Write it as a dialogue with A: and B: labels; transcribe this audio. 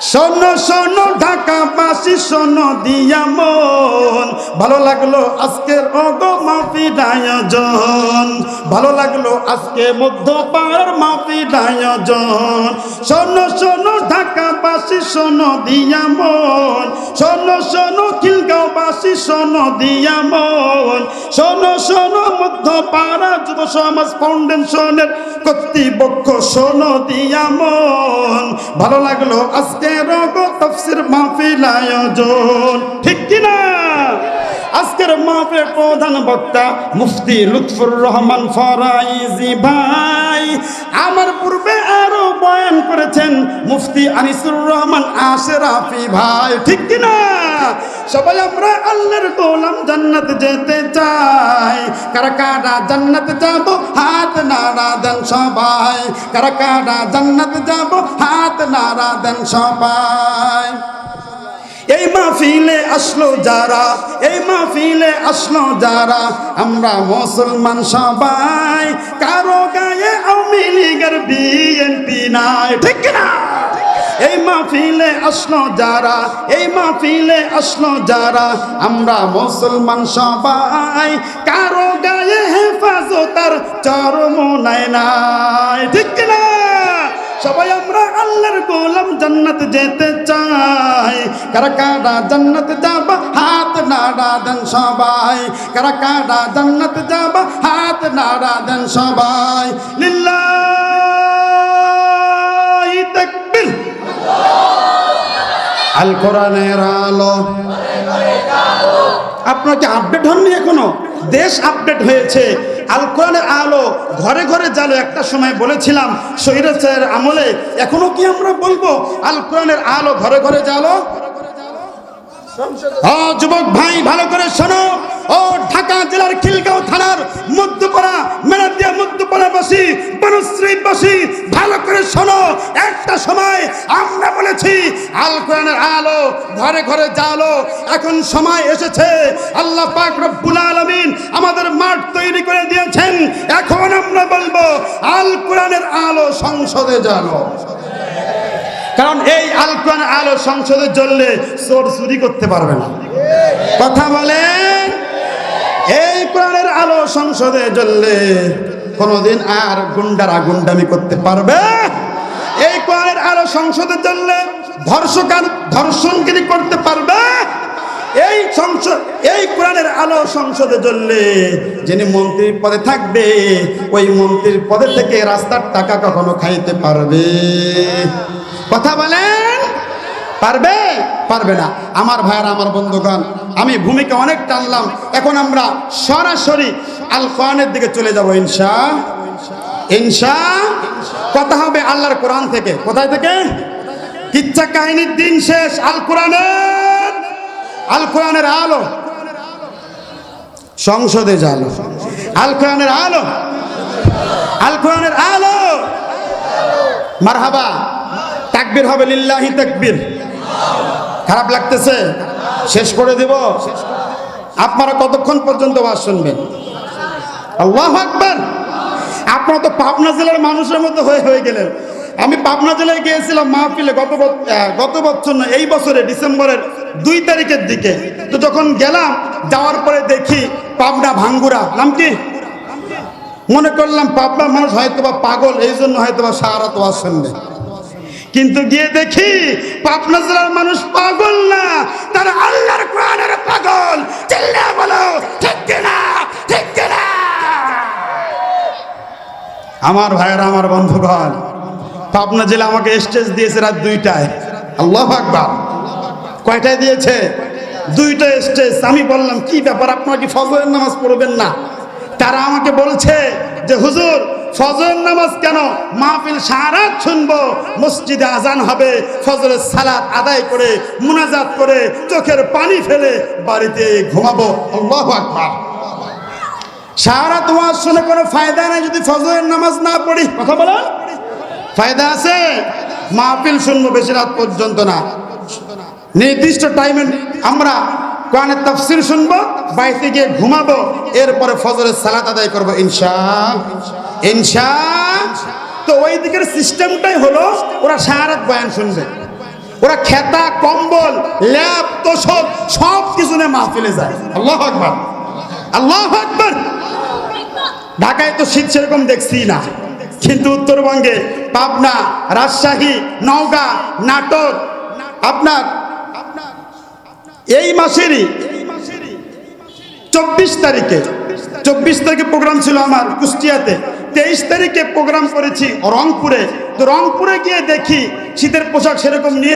A: শোনো শোনো ঢাকাবাসী শোনো, দিয়া মন। ভালো লাগল আজকের অগো মাফি আয়োজন। ভালো লাগল আজকে মধ্যপাড়ার মাফি আয়োজন। শোনো শোনো ঢাকাবাসী শোনো, দিয়া মন। শোনো শোনো খিলগাঁওবাসী শোনো, দিয়া মন। শোনো শোনো যুব সমাজ ফাউন্ডেশনের কর্তৃপক্ষ শোনো দিয়া মন। ভালো লাগল আজকে রগ তফসির মাহফিল আয়োজন। ঠিক কিনা? আজকের মাহফিলের প্রধান বক্তা মুফতি লুৎফুর রহমান ফরাইজি ভাই। আমার পূর্বে আরও বয়ান করেছেন মুফতি আনিসুর রহমান আশরাফি ভাই। ঠিক কিনা? সবাই আমরা আল্লাহর গোলাম জান্নাত যেতে চাই। কারা কারা জান্নাত যাব, হাত নাড়া দেন সবাই। কারা কারা জান্নাত যাব, হাত নাড়া দেন সবাই। এই মাহফিলে আসলো যারা, এই মাহফিলে আসলো যারা, আমরা মুসলমান সবাই। কারও গায়ে আওয়ামী লীগের বিএনপি নাই, ঠিক না এই মাহফিলে আসলো যারা, এই মাহফিলে আসলো যারা, আমরা মুসলমান সবাই কারও গায়ে হেফাজতার চরম নাই নাই। ঠিক না সবাই আমরা আল্লাহর গোলাম জান্নাত যেতে চাই। কারা কারা জান্নাত যাব, হাত নাড়া দেন সবাই। কারা কারা জান্নাত যাব, হাত নাড়া দেন সবাই। লিল্লাহি! আল কোরআনের আলো। আপনার কি আপডেট হননি এখনও? দেশ আপডেট হয়েছে। আল কোরআনের আলো ঘরে ঘরে জালো। একটা সময় বলেছিলাম শহীদের আমলে, এখনও কি আমরা বলব, আল কোরআনের আলো ঘরে ঘরে জালো? যুবক ভাই, ভালো করে শোনো। ও ঢাকা জেলার খিলগাঁও থানার মধ্যপাড়া মেরাদিয়া মধ্যপাড়াবাসী, বনশ্রীবাসী, ভালো করে শোনো। একটা সময় আল কোরআনের আলো ঘরে ঘরে জালো এখন সময় এসেছে। আল্লাহ পাক রব্বুল আলামিন আমাদের মাঠ তৈরি করে দিয়েছেন। এখন আমরা বলব আল কোরআনের আলো সংসদে জালো কারণ এই আল কোরআন আলো সংসদে জ্বললে চোর চুরি করতে পারবে না। কথা বলেন? এই কোরআনের আলো সংসদে জ্বললে কোনোদিন আর গুন্ডারা গুন্ডামি করতে পারবে? এই কোরআনের আলো সংসদে জ্বললে ধর্ষক আর ধর্ষণগিরি করতে পারবে? এই সংসদ এই কোরআনের আলো সংসদে জ্বললে যিনি মন্ত্রীর পদে থাকবে, ওই মন্ত্রীর পদে থেকে রাস্তার টাকা কখনো খাইতে পারবে। কথা বলেন? পারবে? পারবে না। আমার ভাইয়ার, আমার বন্ধুগণ, আমি ভূমিকা অনেক টানলাম। এখন আমরা সরাসরি আল কোরআনের দিকে চলে যাব, ইনশা। ইনশা। কথা হবে আল্লাহর কোরআন থেকে। কোথায় থেকে? কিচ্ছা কাহিনীর দিন শেষ, আল কোরআনের আল কোরআনের আলো। সংসদে জালো আল কোরআনের আলো। আল কোরআনের আলো। মারহাবা। তাকবীর হবে লিল্লাহি তাকবীর। খারাপ লাগতেছে? শেষ করে দেব। আপনারা কতক্ষণ পর্যন্ত ওয়াজ শুনবেন? আল্লাহ আকবার। আপনারা তো পাবনা জেলার মানুষের মতো হয়ে হয়ে গেলেন। আমি পাবনা জেলায় গিয়েছিলাম মাহফিলে গত গত বছর না, এই বছরে ডিসেম্বরের দুই তারিখের দিকে। তো যখন গেলাম, যাওয়ার পরে দেখি পাবনা ভাঙ্গুরা। নাম কি? মনে করলাম পাবনার মানুষ হয়তো বা পাগল, এই জন্য হয়তো বা সারা তো শুনবে। কিন্তু গিয়ে দেখি পাবনা জেলার মানুষ পাগল না, তারা আল্লাহর কোরআনের পাগল। চিল্লা বলো, ঠিক কিনা? ঠিক কিনা? আমার ভাইয়েরা, আমার বন্ধুগণ পাবনা জেলা আমাকে স্টেজ দিয়েছে রাত দুইটায়। আল্লাহ আকবার। কয়টায় দিয়েছে? দুইটা স্টেজ। আমি বললাম, কি ব্যাপার? আপনারা কি ফজরের নামাজ পড়বেন না? তারা আমাকে বলছে যে, হুজুর, ফজরের নামাজ কেন? মাহফিল সারাত শুনব। মসজিদে আজান হবে। ফজরের সালাত আদায় করে, মুনাজাত করে, চোখের পানি ফেলে বাড়িতে ঘুমাবো। আল্লাহু আকবার। সারা তোমার শুনে কোনো ফায়দা নেই যদি ফজরের নামাজ না পড়ি। কথা বলো ফায়দা আছে? মাহফিল শুনব বেশি রাত পর্যন্ত না। নির্দিষ্ট টাইমে আমরা কোরআনের তাফসির শুনব, বাড়িতে গিয়ে ঘুমাবো, এরপরে ফজরের সালাত আদায় করব, ইনশা ইনশা তো ওই দিকের সিস্টেমটাই হলো, ওরা সারাত বয়ান শুনবে। ওরা খেতা, কম্বল ল্যাব তোষক, সব কিছু নিয়ে মাহফিলে যায়। আল্লাহ আকবার। আল্লাহ আকবার। ঢাকায় তো শীত সেরকম দেখছি না। কিন্তু উত্তরবঙ্গে পাবনা, রাজশাহী, নওগাঁ নাটক আপনার এই মাসেরই চব্বিশ তারিখে চব্বিশ তারিখে প্রোগ্রাম ছিল আমার কুষ্টিয়াতে। তেইশ তারিখে প্রোগ্রাম করেছি রংপুরে। তো রংপুরে গিয়ে দেখি শীতের পোশাক সেরকম নিয়ে